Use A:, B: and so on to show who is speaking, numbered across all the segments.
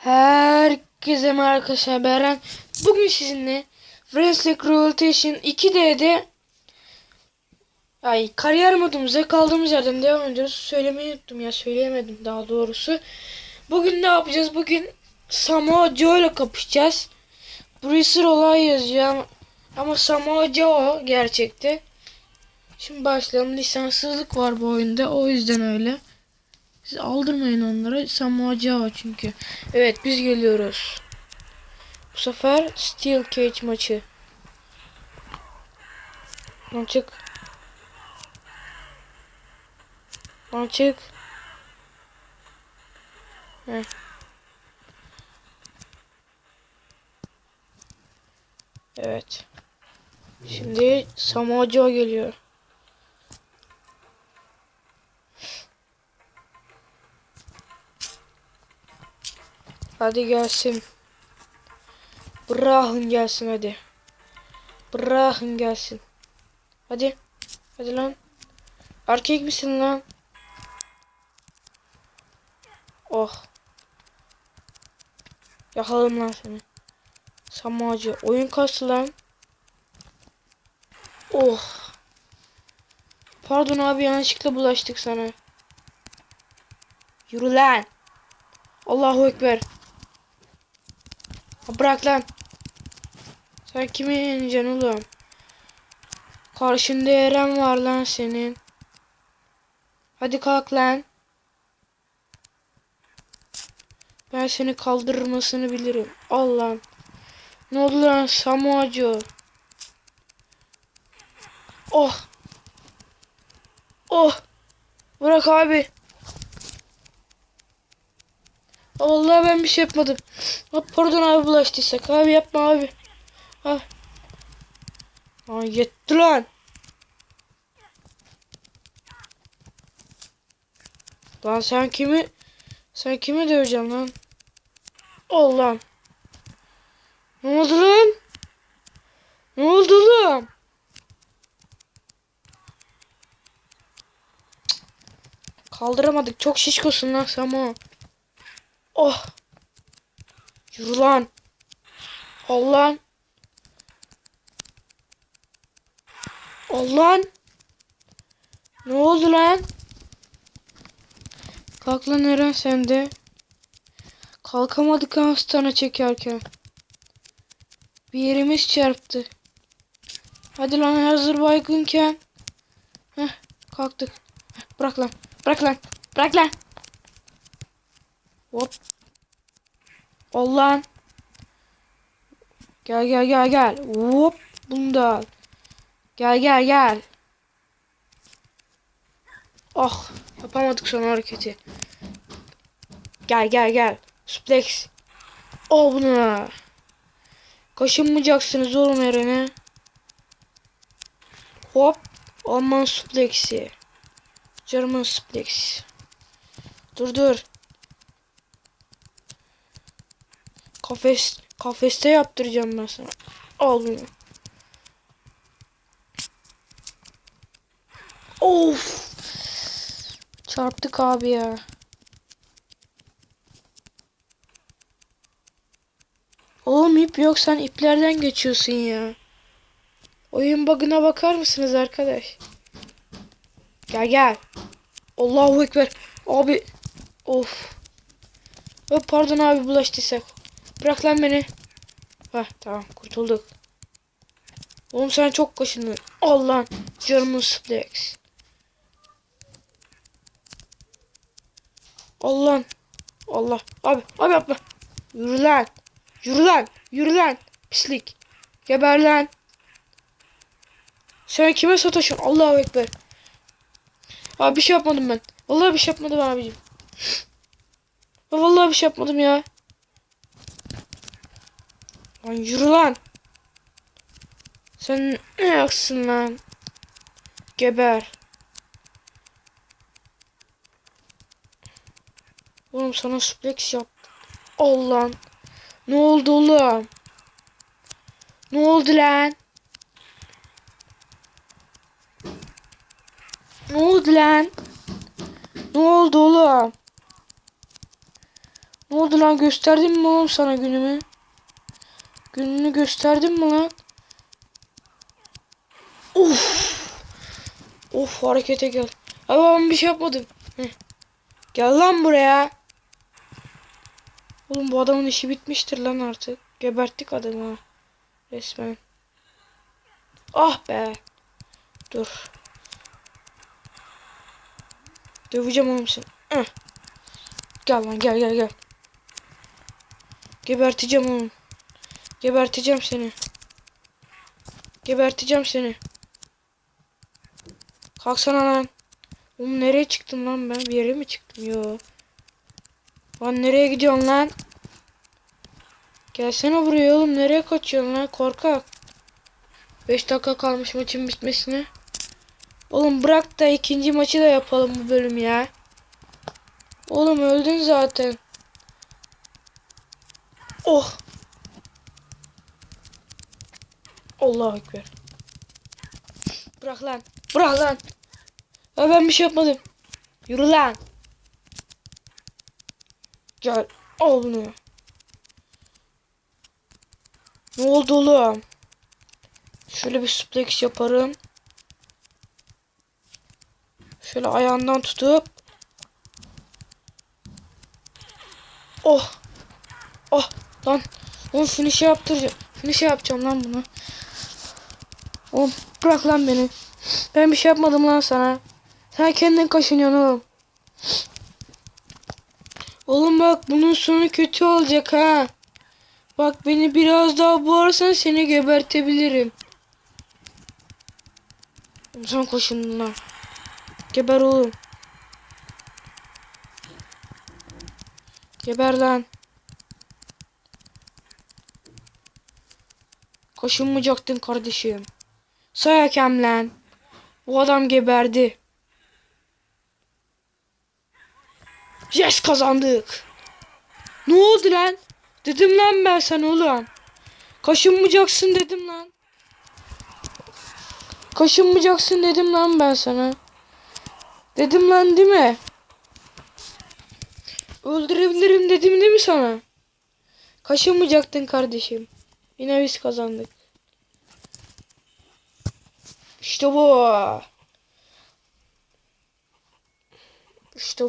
A: Herkese merhaba arkadaşlar Beren. Bugün sizinle Wrestling Rotation 2D'de Ay kariyer modumuza kaldığımız yerden devam ediyoruz. Söylemeyi unuttum ya söyleyemedim daha doğrusu. Bugün ne yapacağız? Bugün Samoa Joe ile kapışacağız. Bruiser olay yazacağım. Ama Samoa Joe gerçekte. Şimdi başlayalım. Lisanssızlık var bu oyunda. O yüzden öyle. Siz aldırmayın onlara. Samoa Joe çünkü. Evet biz geliyoruz. Bu sefer Steel Cage maçı. Lan çık. Lan çık. Evet. Şimdi Samoa Joe geliyor. Hadi gelsin. Bırakın gelsin hadi. Bırakın gelsin. Hadi. Hadi lan. Erkek misin lan? Oh. Yakaladım lan seni. Samacı. Oyun kastı lan. Oh. Pardon abi yanlışlıkla bulaştık sana. Yürü lan. Allahu Ekber. Bırak lan. Sen kimi yeneceksin oğlum? Karşında Eren var lan senin. Hadi kalk lan. Ben seni kaldırmasını bilirim. Al lan. Ne oldu lan Samoacı? Oh. Oh. Bırak abi. Vallahi ben bir şey yapmadım. Ha, pardon abi bulaştıysak. Abi yapma abi. Ha. Ha yetti lan. Lan sen kimi sen kimi döveceksin lan? Allah'ım. Ne oldu lan? Ne oldu lan? Kaldıramadık. Çok şişkosun lan Samo. Oh. Yürü lan. Allah'ın. Allah'ın. Ne oldu lan? Kalk lan Eren sen de. Kalkamadık hastane çekerken. Bir yerimiz çarptı. Hadi lan hazır baygınken. Heh kalktık. Heh, bırak lan. Bırak lan. Bırak lan. Hop. Allah'ın. Gel gel gel gel. Hop. Bunu da. Gel gel gel. Oh. Yapamadık son hareketi. Gel gel gel. Suplex. Al bunu. Kaşınmayacaksınız oğlum Eren'e. Hop. Alman suplexi. German suplex. Dur dur. Kafes kafeste yaptıracağım ben sana. Al. Of. Çarptık abi ya. Oğlum ip yok sen iplerden geçiyorsun ya. Oyun bug'ına bakar mısınız arkadaş? Gel gel. Allahu Ekber. Abi. Of. Hop pardon abi bulaştıysak. Bırak lan beni. Heh tamam kurtulduk. Oğlum sen çok kaşındın. Al lan. German suplex. Al lan. Allah. Abi. Abi yapma. Yürü lan. Yürü lan. Yürü lan. Pislik. Geber lan. Sen kime sataşıyorsun? Allahu Ekber. Abi bir şey yapmadım ben. Vallahi bir şey yapmadım abicim. Vallahi bir şey yapmadım ya. Lan yürü lan. Sen ne yaksın lan? Geber. Oğlum sana suplex yap. Al lan. Ne oldu oğlum? Ne oldu lan? Ne oldu lan? Ne oldu oğlum? Ne oldu lan gösterdim mi oğlum sana günümü? Gününü gösterdim mi lan? Of. Of harekete gel. Abi ben bir şey yapmadım. Heh. Gel lan buraya. Oğlum bu adamın işi bitmiştir lan artık. Geberttik adamı. Resmen. Ah be. Dur. Döveceğim oğlum seni. Gel lan gel gel gel. Geberteceğim oğlum. Geberteceğim seni. Geberteceğim seni. Kalksana lan. Oğlum nereye çıktım lan ben? Bir yere mi çıktım? Yo. Lan nereye gidiyorsun lan? Gelsene buraya oğlum. Nereye kaçıyorsun lan? Korkak. 5 dakika kalmış maçın bitmesine. Oğlum bırak da ikinci maçı da yapalım bu bölüm ya. Oğlum öldün zaten. Oh. Allahu Ekber. Bırak lan. Bırak lan. Ya ben bir şey yapmadım. Yürü lan. Gel. Al bunu. Ne oldu oğlum? Şöyle bir suplex yaparım. Şöyle ayağından tutup. Oh. Oh. Lan. Oğlum şunu şey yaptıracağım. Şunu şey yapacağım lan bunu. Oğlum bırak lan beni. Ben bir şey yapmadım lan sana. Sen kendin kaşınıyorsun oğlum. Oğlum bak bunun sonu kötü olacak ha. Bak beni biraz daha boğarsan seni gebertebilirim. Sen kaşındın lan. Geber oğlum. Geber lan. Kaşınmayacaktın kardeşim. Say hakem lan. Bu adam geberdi. Yes kazandık. Ne oldu lan? Dedim lan ben sana oğlum. Kaşınmayacaksın dedim lan. Kaşınmayacaksın dedim lan ben sana. Dedim lan değil mi? Öldürebilirim dedim değil mi sana? Kaşınmayacaktın kardeşim. Yine biz kazandık. İşte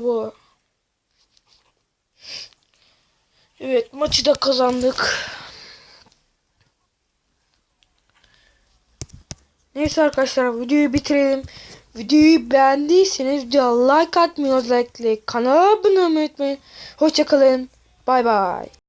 A: bu. Evet maçı da kazandık. Neyse arkadaşlar videoyu bitirelim. Videoyu beğendiyseniz videoya like atmayı özellikle kanala abone olmayı unutmayın. Hoşçakalın. Bay bay.